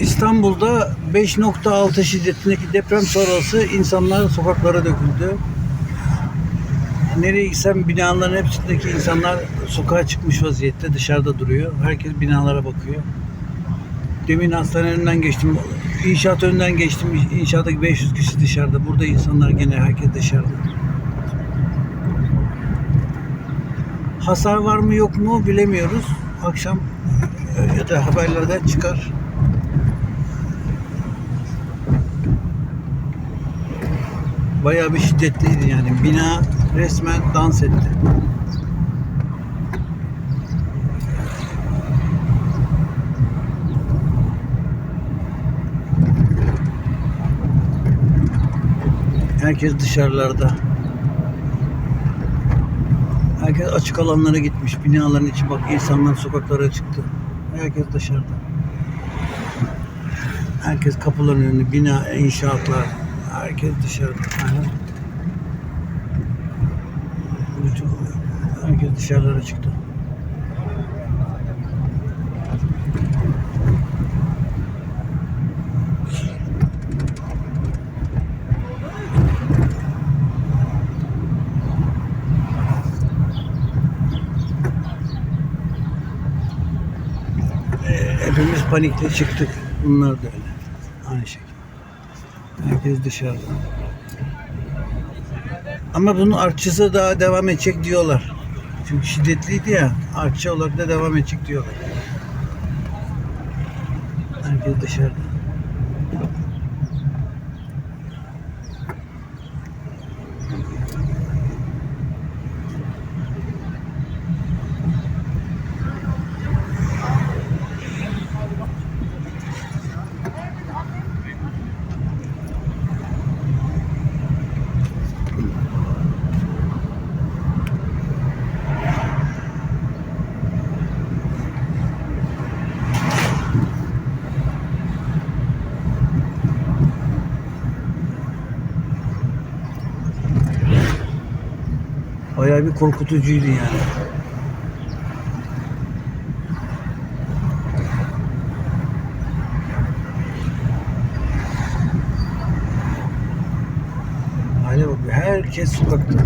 İstanbul'da 5.6 şiddetindeki deprem sonrası insanlar sokaklara döküldü. Nereye gitsem binaların hepsindeki insanlar sokağa çıkmış vaziyette dışarıda duruyor. Herkes binalara bakıyor. Demin hastane önünden geçtim. İnşaat önünden geçtim. İnşaattaki 500 kişi dışarıda. Burada insanlar gene herkes dışarıda. Hasar var mı yok mu bilemiyoruz. Akşam e, ya da haberlerden çıkar. Bayağı bir şiddetliydi yani. Bina resmen dans etti. Herkes dışarılarda. Herkes açık alanlara gitmiş. Binaların içi bak insanlar sokaklara çıktı. Herkes dışarıda. Herkes kapıların önünde. Bina, inşaatlar. Herkes dışarıda. Aynen. Bütün, herkes dışarılara çıktı. Ee, hepimiz panikle çıktık. Bunlar da öyle. Aynı şekilde. Herkes dışarıda. Ama bunun artçısı daha devam edecek diyorlar. Çünkü şiddetliydi ya. Artçı olarak da devam edecek diyorlar. Herkes dışarıda. Bayağı bir korkutucuydu yani. Hale bak herkes sokakta.